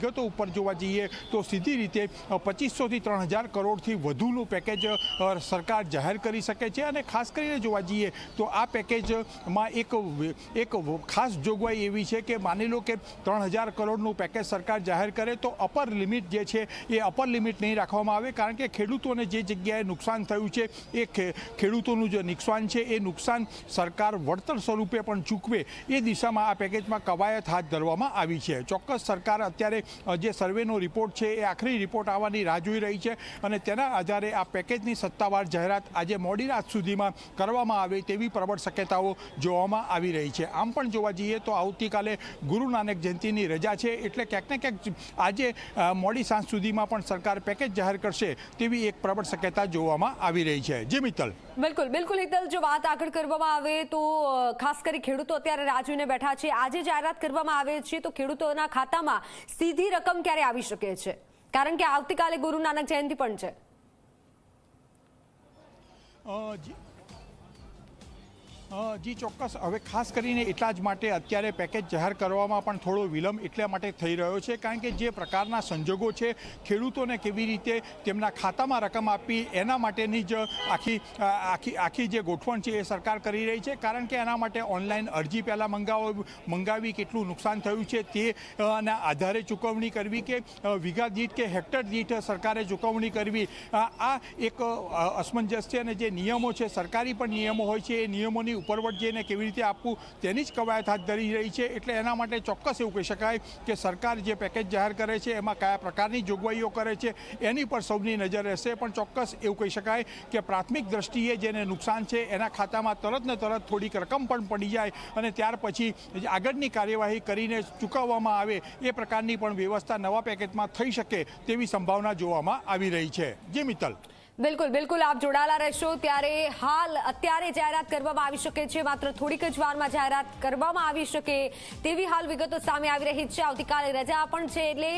વિગતો ઉપર જોવા જઈએ તો સીધી રીતે પચીસોથી ત્રણ હજાર કરોડથી વધુનું પેકેજ સરકાર જાહેર કરી શકે છે અને ખાસ કરીને જોવા જઈએ તો આ પેકેજમાં એક એક ખાસ જોગવાઈ એવી છે કે માની લો કે ત્રણ હજાર કરોડનું પેકેજ સરકાર જાહેર કરે તો અપર લિમિટ જે છે એ અપર લિમિટ નહીં રાખવામાં આવે કારણ કે ખેડૂતોને જે જગ્યાએ નુકસાન થયું છે એ ખેડૂતોનું જે નુકસાન છે એ નુકસાન સરકાર વળતર સ્વરૂપે પણ ચૂકવે એ દિશામાં આ પેકેજમાં કવાયત હાથ ધરવામાં આવી છે. ચોક્કસ સરકાર અત્યારે જે સર્વેનો રિપોર્ટ છે એ આખરી રિપોર્ટ આવવાની રાહ જોઈ રહી છે અને તેના આધારે આ પેકેજની સત્તાવાર જાહેરાત આજે મોડી રાત સુધીમાં કરવામાં આવે તેવી પ્રબળ શક્યતાઓ જોવામાં આવી રહી છે. આમ પણ જોવા જઈએ તો આવતીકાલે ગુરુ નાનક જયંતિની રજા છે એટલે ક્યાંક ને ક્યાંક આજે મોડી સાંજ સુધીમાં પણ સરકાર પેકેજ જાહેર કરશે તેવી એક પ્રબળ શક્યતા જોવામાં આવી રહી છે. જે મિત્તલ. બિલકુલ બિલકુલ હિતલ જો વાત આગળ કરવામાં આવે તો ખાસ કરી ખેડૂતો અત્યારે રાહ જોઈને બેઠા છે. આજે જાહેરાત કરવામાં આવે છે તો ખેડૂતોના ખાતામાં સીધી રકમ ક્યારે આવી શકે છે? કારણ કે આવતીકાલે ગુરુ નાનક જયંતિ પણ છે. જી, ચોક્કસ. હવે ખાસ કરીને એટલા જ માટે અત્યારે પેકેજ જાહેર કરવામાં પણ થોડો વિલંબ એટલા માટે થઈ રહ્યો છે, કારણ કે જે પ્રકારના સંજોગો છે, ખેડૂતોને કેવી રીતે તેમના ખાતામાં રકમ આપવી, એના માટેની જ આખી આખી આખી જે ગોઠવણ છે એ સરકાર કરી રહી છે, કારણ કે એના માટે ઓનલાઈન અરજી પહેલાં મંગાવો, મંગાવી કેટલું નુકસાન થયું છે તે ના આધારે ચૂકવણી કરવી કે વીઘા દીઠ કે હેક્ટર દીઠ સરકારે ચૂકવણી કરવી. આ એક અસમંજસ છે અને જે નિયમો છે, સરકારી પણ નિયમો હોય છે, એ નિયમોની ઉપરવટ જઈને કેવી રીતે આપવું તેની જ કવાયત હાથ ધરી રહી છે. એટલે એના માટે ચોક્કસ એવું કહી શકાય કે સરકાર જે પેકેજ જાહેર કરે છે, એમાં કયા પ્રકારની જોગવાઈઓ કરે છે, એની પર સૌની નજર રહેશે. પણ ચોક્કસ એવું કહી શકાય કે પ્રાથમિક દ્રષ્ટિએ જેને નુકસાન છે, એના ખાતામાં તરત ને તરત થોડીક રકમ પણ પડી જાય અને ત્યાર પછી આગળની કાર્યવાહી કરીને ચૂકવવામાં આવે એ પ્રકારની પણ વ્યવસ્થા નવા પેકેજમાં થઈ શકે તેવી સંભાવના જોવામાં આવી રહી છે. જે મિત્તલ. બિલકુલ બિલકુલ. આપ જોડાયેલા રહેશો ત્યારે હાલ અત્યારે જાહેરાત કરવામાં આવી શકે છે. માત્ર થોડીક જ વારમાં જાહેરાત કરવામાં આવી શકે તેવી હાલ વિગતો સામે આવી રહી છે. આવતીકાલે રજા પણ છે એટલે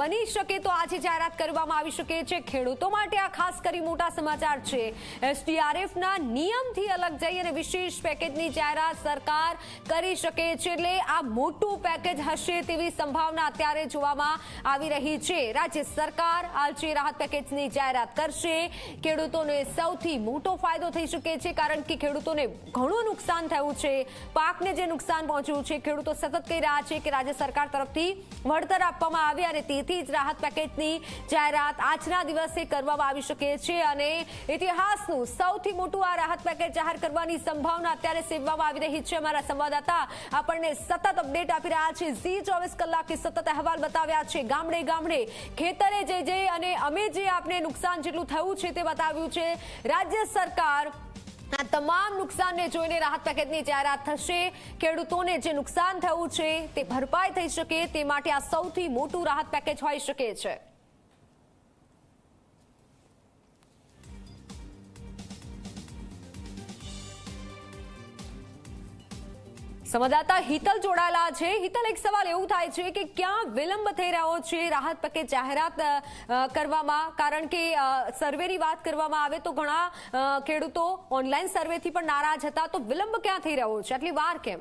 બની શકે તો આજે જાહેરાત કરવામાં આવી શકે છે. ખેડૂતો માટે આ ખાસ કરી મોટા સમાચાર છે. એસડીઆરએફના નિયમથી અલગ જઈ અને વિશેષ પેકેજની જાહેરાત સરકાર કરી શકે છે એટલે આ મોટું પેકેજ હશે તેવી સંભાવના અત્યારે જોવામાં આવી રહી છે. રાજ્ય સરકાર હાલ જે રાહત પેકેજની જાહેરાત કરશે ખેડૂતોને સૌથી મોટો ફાયદો થઈ શકે છે, કારણ કે ખેડૂતોને ઘણું નુકસાન થયું છે. પાકને જે નુકસાન પહોંચ્યું છે, ખેડૂતો સતત કહી રહ્યા છે કે રાજ્ય સરકાર તરફથી વળતર આપવામાં આવે અને તેથી જ રાહત પેકેજની જાહેરાત આજના દિવસે કરવામાં આવી શકે છે અને ઇતિહાસનું સૌથી મોટું આ રાહત પેકેજ જાહેર કરવાની સંભાવના અત્યારે સેવવામાં આવી રહી છે. અમારા સંવાદદાતા આપણને સતત અપડેટ આપી રહ્યા છે. ઝી ચોવીસ કલાકે સતત અહેવાલ બતાવ્યા છે. ગામડે ગામડે ખેતરે જઈ જઈ અને અમે જે આપને નુકસાન જેટલું થયું છે તે બતાવ્યું છે. રાજ્ય સરકાર આ તમામ નુકસાનને જોઈને રાહત પેકેજની જાહેરાત થશે. ખેડૂતોને જે નુકસાન થયું છે તે ભરપાઈ થઈ શકે તે માટે આ સૌથી મોટું રાહત પેકેજ હોઈ શકે છે. સંવાદદાતા હિતલ જોડાયેલા છે. હિતલ, એક સવાલ એવું થાય છે કે ક્યાં વિલંબ થઈ રહ્યો છે? રાહત પેકેજ જાહેરાત કરવામાં? કારણ કે સર્વેની વાત કરવામાં આવે તો ઘણા ખેડૂતો ઓનલાઈન સર્વેથી પણ નારાજ હતા. તો વિલંબ ક્યાં થઈ રહ્યો છે? આટલી વાર કેમ?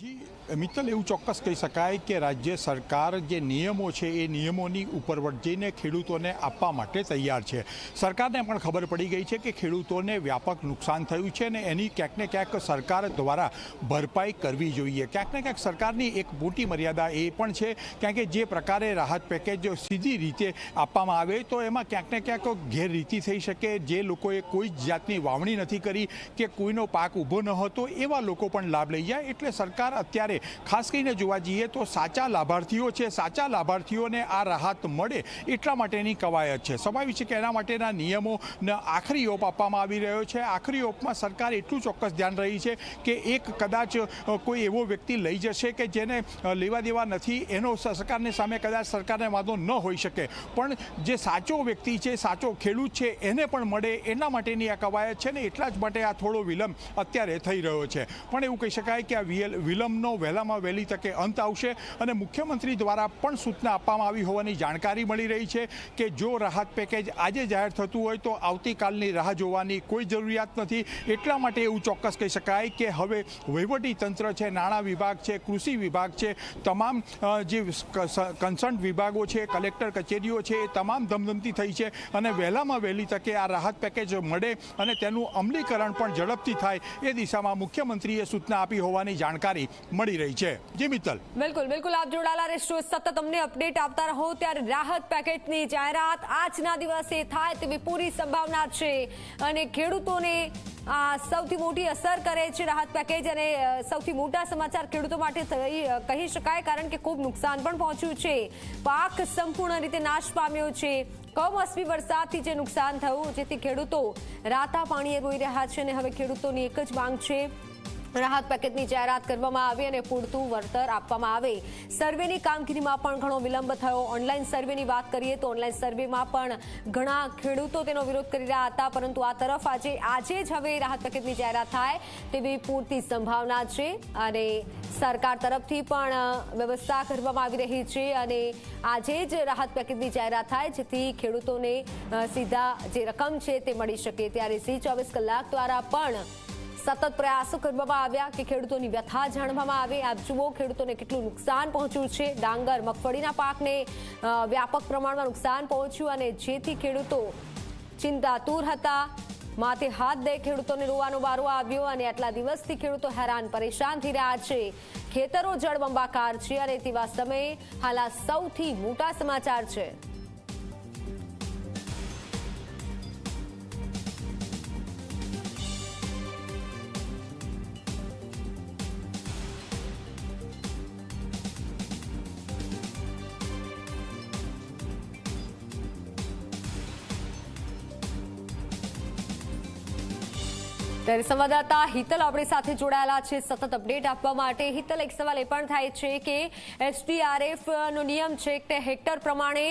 જી. મિત્તલ, એવું ચોક્કસ કહી શકાય કે રાજ્ય સરકાર જે નિયમો છે, એ નિયમોની ઉપરવટ જઈને ખેડૂતોને આપવા માટે તૈયાર છે. સરકારને પણ ખબર પડી ગઈ છે કે ખેડૂતોને વ્યાપક નુકસાન થયું છે અને એની ક્યાંક ને ક્યાંક સરકાર દ્વારા ભરપાઈ કરવી જોઈએ. ક્યાંક ને ક્યાંક સરકારની એક મોટી મર્યાદા એ પણ છે કારણ કે જે પ્રકારે રાહત પેકેજ સીધી રીતે આપવામાં આવે તો એમાં ક્યાંક ને ક્યાંક ગેરરીતિ થઈ શકે. જે લોકોએ કોઈ જ જાતની વાવણી નથી કરી કે કોઈનો પાક ઊભો ન હતો એવા લોકો પણ લાભ લઈ જાય. એટલે સરકાર અત્યારે ખાસ કરીને જોવા જઈએ તો સાચા લાભાર્થીઓ છે, સાચા લાભાર્થીઓને આ રાહત મળે એટલા માટેની કવાયત છે. સ્વાભાવિક છે કે એના માટેના નિયમોને આખરી ઓપ આપવામાં આવી રહ્યો છે. આખરી ઓપમાં સરકાર એટલું ચોક્કસ ધ્યાન રહી છે કે એક કદાચ કોઈ એવો વ્યક્તિ લઈ જશે કે જેને લેવા દેવા નથી, એનો સરકારની સામે કદાચ સરકારને વાંધો ન હોઈ શકે. પણ જે સાચો વ્યક્તિ છે, સાચો ખેડૂત છે, એને પણ મળે એના માટેની આ કવાયત છે ને એટલા જ માટે આ થોડો વિલંબ અત્યારે થઈ રહ્યો છે. પણ એવું કહી શકાય કે આ વિલ- વિલંબનો વહેલામાં વહેલી તકે અંત આવશે અને મુખ્યમંત્રી દ્વારા પણ સૂચના આપવામાં આવી હોવાની જાણકારી મળી રહી છે કે જો રાહત પેકેજ આજે જાહેર થતું હોય તો આવતીકાલની રાહ જોવાની કોઈ જરૂરિયાત નથી. એટલા માટે એવું ચોક્કસ કહી શકાય કે હવે વહીવટી તંત્ર છે, નાણાં વિભાગ છે, કૃષિ વિભાગ છે, તમામ જે કન્સર્ન વિભાગો છે, કલેક્ટર કચેરીઓ છે, એ તમામ ધમધમતી થઈ છે અને વહેલામાં વહેલી તકે આ રાહત પેકેજ મળે અને તેનું અમલીકરણ પણ ઝડપથી થાય એ દિશામાં મુખ્યમંત્રીએ સૂચના આપી હોવાની જાણકારી મળી રહી છે. જી બિલકુલ બિલકુલ. આપ જોડાયેલા રહેશો. સતત અમને અપડેટ આપતા રહો. ત્યારે રાહત પેકેટની જાહેરાત આજના દિવસે થાય તેવી પૂરી સંભાવના છે. અને ખેડૂતોને, આ, સૌથી મોટી અસર કરે છે રાહત પેકેજ અને સૌથી મોટા સમાચાર ખેડૂતો માટે કહી શકાય, કારણ કે ખૂબ નુકસાન પણ પહોંચ્યું છે. પાક સંપૂર્ણ રીતે નાશ પામ્યો છે. કમોસમી વરસાદથી જે નુકસાન થયું, જેથી ખેડૂતો રાતા પાણીએ રોઈ રહ્યા છે અને હવે ખેડૂતોની એક જ માંગ છે. રાહત પેકેજની જાહેરાત કરવામાં આવી અને પૂરતું વળતર આપવામાં આવે. સર્વેની કામગીરીમાં પણ ઘણો વિલંબ થયો. ઓનલાઈન સર્વેની વાત કરીએ તો ઓનલાઈન સર્વેમાં પણ ઘણા ખેડૂતો તેનો વિરોધ કરી રહ્યા હતા, પરંતુ આ તરફ આજે આજે જ હવે રાહત પેકેજની જાહેરાત થાય તેવી પૂરતી સંભાવના છે અને સરકાર તરફથી પણ વ્યવસ્થા કરવામાં આવી રહી છે અને આજે જ રાહત પેકેજની જાહેરાત થાય, જેથી ખેડૂતોને સીધા જે રકમ છે તે મળી શકે. ત્યારે સી ચોવીસ કલાક દ્વારા પણ સતત પ્રયાસો કરવામાં આવ્યા કે ખેડૂતોની વ્યથા જાણવામાં આવે. આપ જુઓ, ખેડૂતોને કેટલું નુકસાન પહોંચ્યું છે. ડાંગર, મગફળીના પાકને વ્યાપક પ્રમાણમાં નુકસાન પહોંચ્યું અને જેથી ખેડૂતો ચિંતાતુર હતા. માથે હાથ દે ખેડૂતોને રોવાનો વારો આવ્યો અને આટલા દિવસથી ખેડૂતો હેરાન પરેશાન થઈ રહ્યા છે. ખેતરો જળબંબાકાર છે અને તેવા સમયે હાલ સૌથી મોટા સમાચાર છે. ત્યારે સંવાદદાતા હિતલ આપણી સાથે જોડાયેલા છે. સતત અપડેટ આપવા માટે હિતલ, એક સવાલ એ પણ થાય છે કે એસડીઆરએફ નો નિયમ છે કે હેક્ટર પ્રમાણે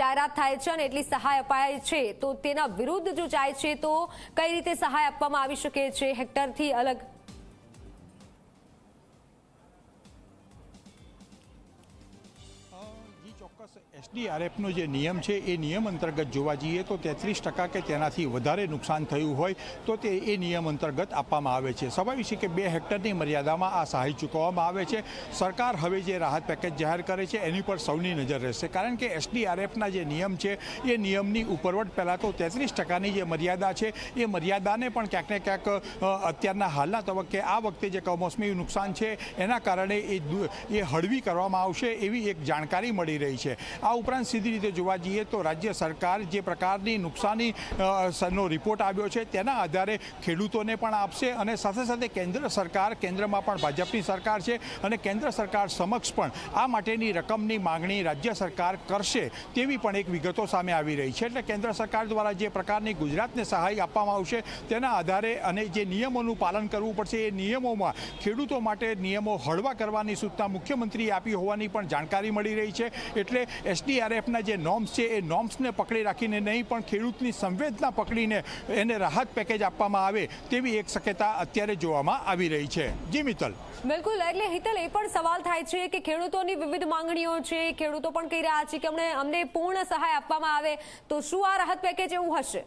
જાહેરાત થાય છે અને એટલી સહાય અપાય છે. તો તેના વિરુદ્ધ જો જાય છે તો કઈ રીતે સહાય આપવામાં આવી શકે છે? હેક્ટરથી અલગ ચોક્કસ એસડીઆરએફનો જે નિયમ છે, એ નિયમ અંતર્ગત જોવા જઈએ તો તેત્રીસ ટકા કે તેનાથી વધારે નુકસાન થયું હોય તો તે એ નિયમ અંતર્ગત આપવામાં આવે છે. સ્વાભાવિક છે કે બે હેક્ટરની મર્યાદામાં આ સહાય ચૂકવવામાં આવે છે. સરકાર હવે જે રાહત પેકેજ જાહેર કરે છે, એની પર સૌની નજર રહેશે. કારણ કે એસડીઆરએફના જે નિયમ છે, એ નિયમની ઉપરવટ પહેલાં તો તેત્રીસ ટકાની જે મર્યાદા છે, એ મર્યાદાને પણ ક્યાંક ને ક્યાંક અત્યારના હાલના તબક્કે આ વખતે જે કમોસમી નુકસાન છે, એના કારણે એ હળવી કરવામાં આવશે એવી એક જાણકારી મળી રહી છે. આ ઉપરાંત સીધી રીતે જોવા જઈએ તો રાજ્ય સરકાર જે પ્રકારની નુકસાની નો રિપોર્ટ આવ્યો છે તેના આધારે ખેડૂતોને પણ આપશે અને સાથે સાથે કેન્દ્ર સરકાર, કેન્દ્રમાં પણ ભાજપની સરકાર છે અને કેન્દ્ર સરકાર સમક્ષ પણ આ માટેની રકમની માંગણી રાજ્ય સરકાર કરશે તેવી પણ એક વિગતો સામે આવી રહી છે. એટલે કેન્દ્ર સરકાર દ્વારા જે પ્રકારની ગુજરાતને સહાય આપવામાં આવશે તેના આધારે અને જે નિયમોનું પાલન કરવું પડશે એ નિયમોમાં ખેડૂતો માટે નિયમો હળવા કરવાની સૂચના મુખ્યમંત્રીએ આપી હોવાની પણ જાણકારી મળી રહી છે. એટલે એસડીઆરએફના જે નોર્મ્સ છે, એ નોર્મ્સને પકડી રાખીને નહીં, પણ ખેડૂતની સંવેદના પકડીને એને રાહત પેકેજ આપવામાં આવે તેવી એક શક્યતા અત્યારે જોવામાં આવી રહી છે. જી મિત્તલ. બિલકુલ, એટલે હિતલ, એ પણ સવાલ થાય છે કે ખેડૂતોની વિવિધ માંગણીઓ છે, ખેડૂતો પણ કહી રહ્યા છે કે અમને અમને પૂર્ણ સહાય આપવામાં આવે, તો શું આ રાહત પેકેજ એવું હશે?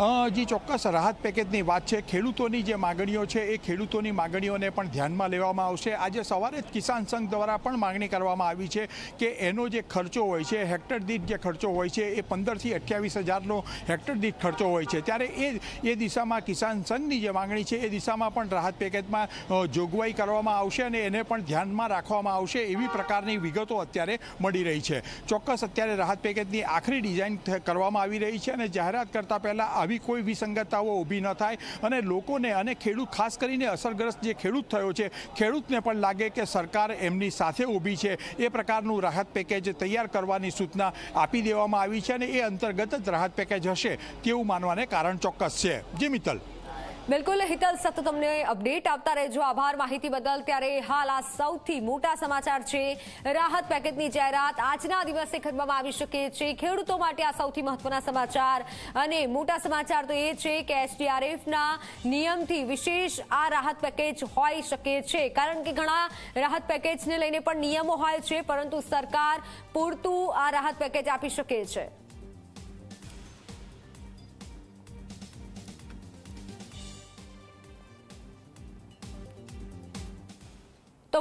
જી ચોક્કસ રાહત પેકેજની વાત છે, ખેડૂતોની જે માગણીઓ છે, એ ખેડૂતોની માગણીઓને પણ ધ્યાનમાં લેવામાં આવશે. આજે સવારે જ કિસાન સંઘ દ્વારા પણ માગણી કરવામાં આવી છે કે એનો જે ખર્ચો હોય છે, હેક્ટર દીઠ જે ખર્ચો હોય છે, એ પંદરથી અઠ્યાવીસ હજારનો હેક્ટર દીઠ ખર્ચો હોય છે. ત્યારે એ એ દિશામાં કિસાન સંઘની જે માગણી છે, એ દિશામાં પણ રાહત પેકેજમાં જોગવાઈ કરવામાં આવશે અને એને પણ ધ્યાનમાં રાખવામાં આવશે એવી પ્રકારની વિગતો અત્યારે મળી રહી છે. ચોક્કસ અત્યારે રાહત પેકેજની આખરી ડિઝાઇન કરવામાં આવી રહી છે અને જાહેરાત કરતાં પહેલાં આવી કોઈ વિસંગતતાઓ ઊભી ન થાય અને લોકોને અને ખેડૂત, ખાસ કરીને અસરગ્રસ્ત જે ખેડૂત થયો છે, ખેડૂતને પણ લાગે કે સરકાર એમની સાથે ઊભી છે. એ પ્રકારનું રાહત પેકેજ તૈયાર કરવાની સૂચના આપી દેવામાં આવી છે અને એ અંતર્ગત જ રાહત પેકેજ હશે તેવું માનવાને કારણ ચોક્કસ છે. જી મિત્તલ. બિલકુલ, હિતલ સતત તમને અપડેટ આપતા રહેજો. આભાર માહિતી બદલ. ત્યારે હાલ આ સૌથી મોટા સમાચાર છે, રાહત પેકેજની જાહેરાત. આજના દિવસે કરવામાં આવી શકે છે. ખેડૂતો માટે આ સૌથી મહત્વના સમાચાર. અને મોટા સમાચાર તો એ છે કે એસડીઆરએફના નિયમથી વિશેષ આ રાહત પેકેજ હોઈ શકે છે. કારણ કે ઘણા રાહત પેકેજને લઈને પણ નિયમો હોય છે, પરંતુ સરકાર પૂરતું આ રાહત પેકેજ આપી શકે છે.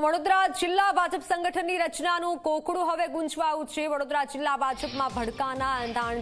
વડોદરા જિલ્લા ભાજપ સંગઠનની રચનાનું કોકડું હવે ગુંજવાયું છે. વડોદરા જિલ્લા ભાજપમાં ભડકાના એંધાણ